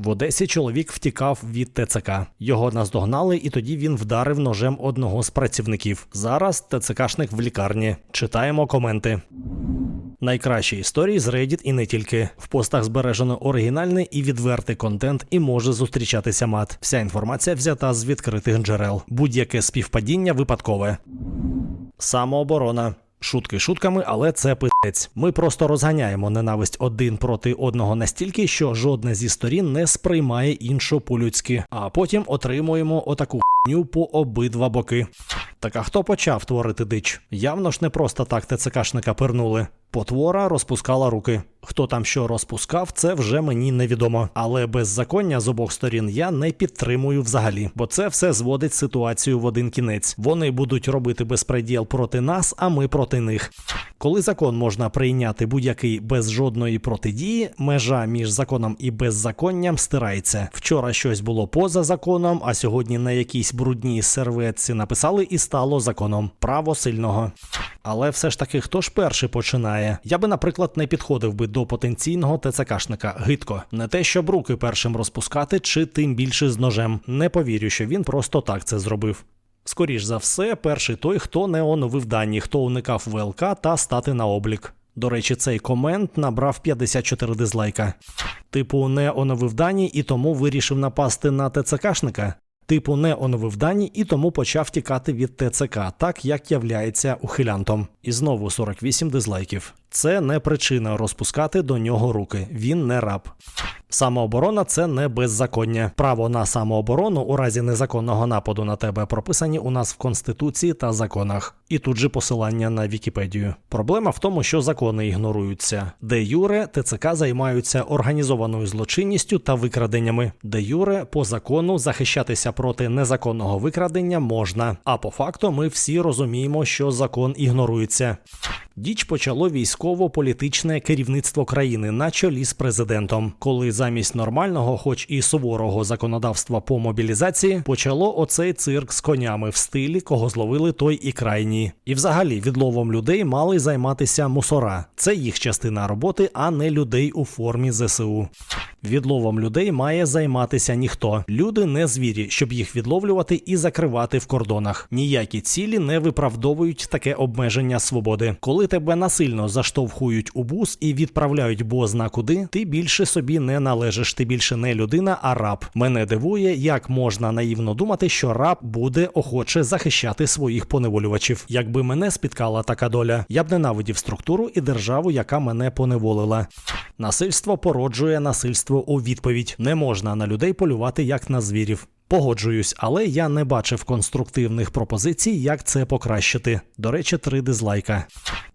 В Одесі чоловік втікав від ТЦК. Його наздогнали, і тоді він вдарив ножем одного з працівників. Зараз ТЦКшник в лікарні. Читаємо коменти. Найкращі історії з Reddit і не тільки. В постах збережено оригінальний і відвертий контент і може зустрічатися мат. Вся інформація взята з відкритих джерел. Будь-яке співпадіння випадкове. Самооборона. Шутки шутками, але це питець. Ми просто розганяємо ненависть один проти одного настільки, що жодна зі сторін не сприймає іншу по-людськи, а потім отримуємо отаку хню по обидва боки. Так а хто почав творити дич? Явно ж не просто так ТЦКшника пирнули. Потвора розпускала руки. Хто там що розпускав, це вже мені невідомо. Але беззаконня з обох сторін я не підтримую взагалі, бо це все зводить ситуацію в один кінець. Вони будуть робити безпреділ проти нас, а ми проти них. Коли закон можна прийняти будь-який без жодної протидії, межа між законом і беззаконням стирається. Вчора щось було поза законом, а сьогодні на якійсь брудній серветці написали і стало законом. Право сильного. Але все ж таки, хто ж перший починає? Я би, наприклад, не підходив би до потенційного ТЦКшника гидко. Не те, щоб руки першим розпускати, чи тим більше з ножем. Не повірю, що він просто так це зробив. Скоріш за все, перший той, хто не оновив дані, хто уникав ВЛК та стати на облік. До речі, цей комент набрав 54 дизлайка. Типу, не оновив дані і тому вирішив напасти на ТЦКшника. Типу, не оновив дані і тому почав тікати від ТЦК, так як являється ухилянтом. І знову 48 дизлайків. Це не причина розпускати до нього руки. Він не раб. Самооборона це не беззаконня. Право на самооборону у разі незаконного нападу на тебе прописані у нас в конституції та законах. І тут же посилання на Вікіпедію. Проблема в тому, що закони ігноруються. Де юре ТЦК займаються організованою злочинністю та викраденнями. Де юре по закону захищатися проти незаконного викрадення можна. А по факту ми всі розуміємо, що закон ігнорується. Діч почало військово-політичне керівництво країни на чолі з президентом, коли замість нормального, хоч і суворого законодавства по мобілізації, почало оцей цирк з конями в стилі, кого зловили той і крайні. І взагалі відловом людей мали займатися мусора. Це їх частина роботи, а не людей у формі ЗСУ. Відловом людей має займатися ніхто. Люди не звірі, щоб їх відловлювати і закривати в кордонах. Ніякі цілі не виправдовують таке обмеження свободи. Коли тебе насильно заштовхують у бус і відправляють бозна куди, ти більше собі не належиш. Ти більше не людина, а раб. Мене дивує, як можна наївно думати, що раб буде охоче захищати своїх поневолювачів. Якби мене спіткала така доля, я б ненавидів структуру і державу, яка мене поневолила. Насильство породжує насильство у відповідь. Не можна на людей полювати як на звірів. Погоджуюсь, але я не бачив конструктивних пропозицій, як це покращити. До речі, три дизлайка.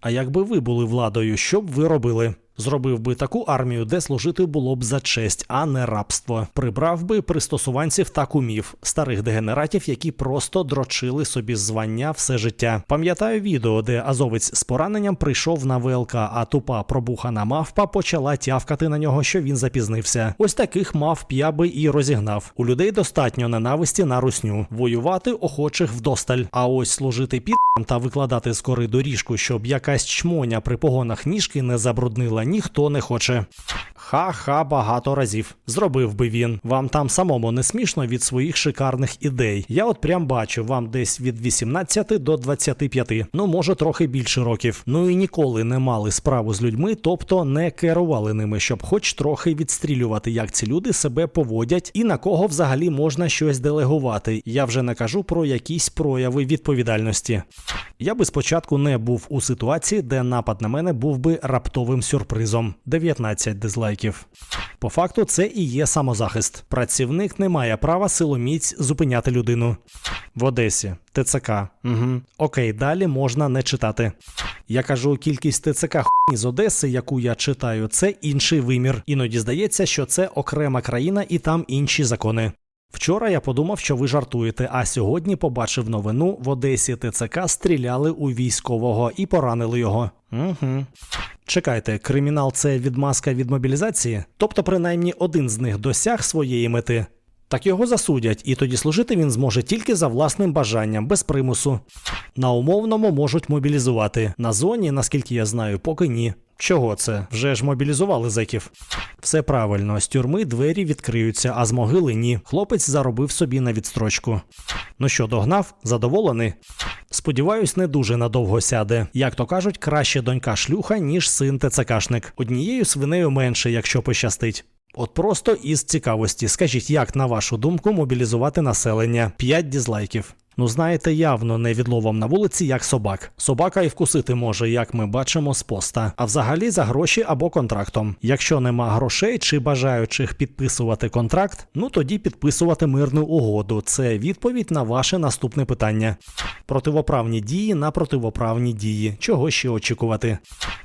А якби ви були владою, що б ви робили? Зробив би таку армію, де служити було б за честь, а не рабство. Прибрав би пристосуванців та кумів, старих дегенератів, які просто дрочили собі звання все життя. Пам'ятаю відео, де азовець з пораненням прийшов на ВЛК, а тупа пробухана мавпа почала тявкати на нього, що він запізнився. Ось таких мавп я би і розігнав. У людей достатньо ненависті на русню, воювати охочих вдосталь. А ось служити під та викладати з кори доріжку, щоб якась чмоня при погонах ніжки не забруднила, ніхто не хоче. Ха-ха, багато разів. Зробив би він. Вам там самому не смішно від своїх шикарних ідей. Я от прям бачу вам десь від 18 до 25, ну може трохи більше років. Ну і ніколи не мали справу з людьми, тобто не керували ними, щоб хоч трохи відстрілювати, як ці люди себе поводять і на кого взагалі можна щось делегувати. Я вже не кажу про якісь прояви відповідальності. Я би спочатку не був у ситуації, де напад на мене був би раптовим сюрпризом. 19 дизлайків. По факту, це і є самозахист. Працівник не має права силоміць зупиняти людину. В Одесі ТЦК. Угу. Окей, далі можна не читати. Я кажу, кількість ТЦК хуйні з Одеси, яку я читаю, це інший вимір. Іноді здається, що це окрема країна і там інші закони. Вчора я подумав, що ви жартуєте, а сьогодні побачив новину в Одесі ТЦК стріляли у військового і поранили його. Угу. Чекайте, кримінал це відмазка від мобілізації? Тобто, принаймні один з них досяг своєї мети. Так його засудять, і тоді служити він зможе тільки за власним бажанням, без примусу. На умовному можуть мобілізувати. На зоні, наскільки я знаю, поки ні. Чого це? Вже ж мобілізували зеків. Все правильно, з тюрми двері відкриються, а з могили ні. Хлопець заробив собі на відстрочку. Ну що, догнав? Задоволений? Сподіваюсь, не дуже надовго сяде. Як то кажуть, краще донька шлюха, ніж син ТЦКшник. Однією свинею менше, якщо пощастить. От просто із цікавості, скажіть, як на вашу думку мобілізувати населення? 5 дізлайків. Ну, знаєте, явно не відловом на вулиці, як собак. Собака і вкусити може, як ми бачимо з поста. А взагалі за гроші або контрактом. Якщо нема грошей чи бажаючих підписувати контракт, ну тоді підписувати мирну угоду. Це відповідь на ваше наступне питання. Противоправні дії на противоправні дії. Чого ще очікувати?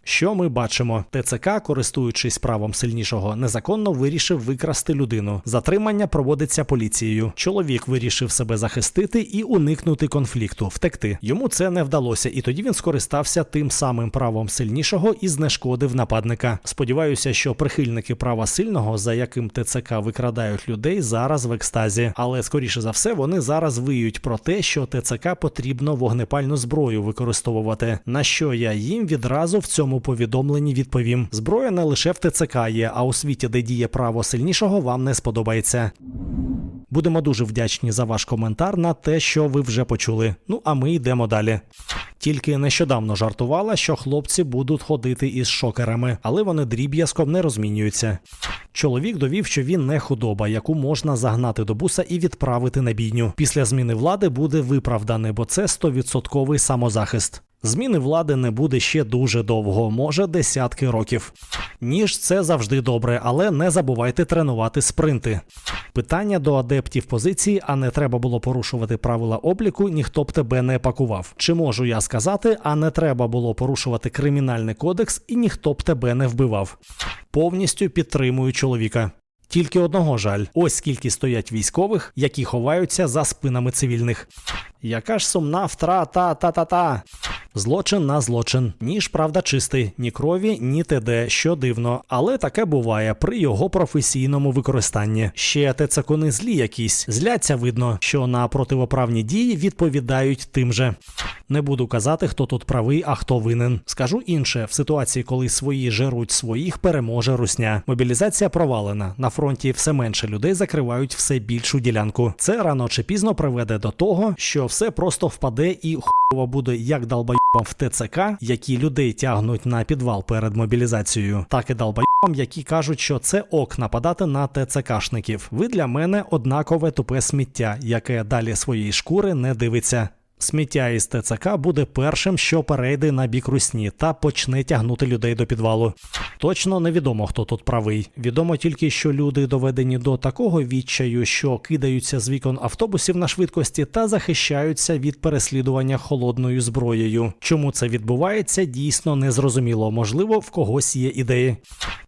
Що ми бачимо? ТЦК, користуючись правом сильнішого, незаконно вирішив викрасти людину. Затримання проводиться поліцією. Чоловік вирішив себе захистити і уникнути конфлікту, втекти. Йому це не вдалося, і тоді він скористався тим самим правом сильнішого і знешкодив нападника. Сподіваюся, що прихильники права сильного, за яким ТЦК викрадають людей, зараз в екстазі. Але скоріше за все, вони зараз виють про те, що ТЦК потрібно вогнепальну зброю використовувати. На що я їм відразу в цьому повідомленні відповім: зброя не лише в ТЦК є, а у світі, де діє право сильнішого, вам не сподобається. Будемо дуже вдячні за ваш коментар на те, що ви вже почули. Ну а ми йдемо далі. Тільки нещодавно жартувала, що хлопці будуть ходити із шокерами, але вони дріб'язком не розмінюються. Чоловік довів, що він не худоба, яку можна загнати до буса і відправити на бійню. Після зміни влади буде виправданий, бо це 100% самозахист. Зміни влади не буде ще дуже довго, може десятки років. Ніж це завжди добре, але не забувайте тренувати спринти. Питання до адептів позиції, а не треба було порушувати правила обліку, ніхто б тебе не пакував. Чи можу я сказати, а не треба було порушувати кримінальний кодекс і ніхто б тебе не вбивав? Повністю підтримую чоловіка. Тільки одного жаль, ось скільки стоять військових, які ховаються за спинами цивільних. Яка ж сумна втрата та-та-та. Злочин на злочин. Ніж правда чистий, ні крові, ні ТД, що дивно, але таке буває при його професійному використанні. Ще тецакони злі якісь. Зляться видно, що на противоправні дії відповідають тим же. Не буду казати, хто тут правий, а хто винен. Скажу інше: в ситуації, коли свої жеруть своїх, переможе русня. Мобілізація провалена. На фронті все менше людей закривають все більшу ділянку. Це рано чи пізно приведе до того, що все просто впаде і хуйово буде як долбойобам в ТЦК, які людей тягнуть на підвал перед мобілізацією, так і далбайом, які кажуть, що це ок нападати на ТЦКшників. Ви для мене однакове тупе сміття, яке далі своєї шкури не дивиться. Сміття із ТЦК буде першим, що перейде на бік русні та почне тягнути людей до підвалу. Точно невідомо, хто тут правий. Відомо тільки, що люди доведені до такого відчаю, що кидаються з вікон автобусів на швидкості та захищаються від переслідування холодною зброєю. Чому це відбувається, дійсно незрозуміло. Можливо, в когось є ідеї.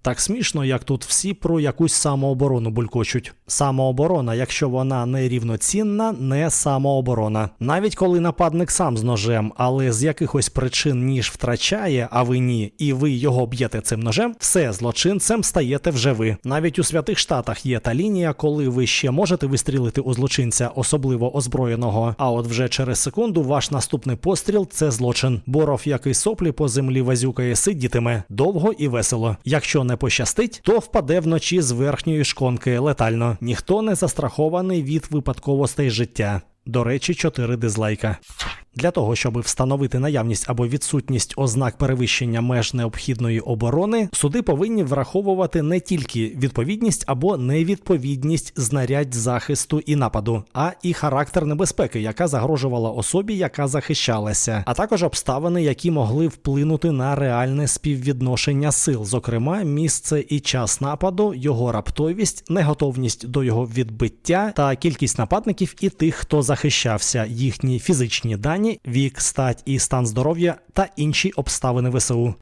Так смішно, як тут всі про якусь самооборону булькочуть. Самооборона, якщо вона не рівноцінна, не самооборона. Навіть коли нападник сам з ножем, але з якихось причин ніж втрачає, а ви ні, і ви його б'єте цим ножем, все злочинцем стаєте вже ви. Навіть у святих штатах є та лінія, коли ви ще можете вистрілити у злочинця, особливо озброєного. А от вже через секунду ваш наступний постріл це злочин. Боров, який соплі по землі вазюкає, сидітиме довго і весело. Якщо не пощастить, то впаде вночі з верхньої шконки летально. Ніхто не застрахований від випадковостей життя. До речі, 4 дизлайка. Для того, щоб встановити наявність або відсутність ознак перевищення меж необхідної оборони, суди повинні враховувати не тільки відповідність або невідповідність знарядь захисту і нападу, а і характер небезпеки, яка загрожувала особі, яка захищалася, а також обставини, які могли вплинути на реальне співвідношення сил, зокрема місце і час нападу, його раптовість, неготовність до його відбиття та кількість нападників і тих, хто захищався, їхні фізичні дані, вік, стать і стан здоров'я та інші обставини ВСУ.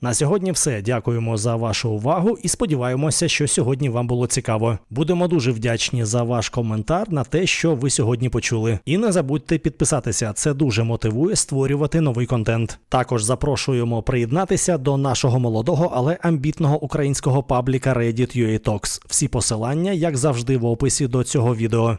На сьогодні все. Дякуємо за вашу увагу і сподіваємося, що сьогодні вам було цікаво. Будемо дуже вдячні за ваш коментар на те, що ви сьогодні почули. І не забудьте підписатися. Це дуже мотивує створювати новий контент. Також запрошуємо приєднатися до нашого молодого, але амбітного українського пабліка Reddit UA Talks. Всі посилання, як завжди, в описі до цього відео.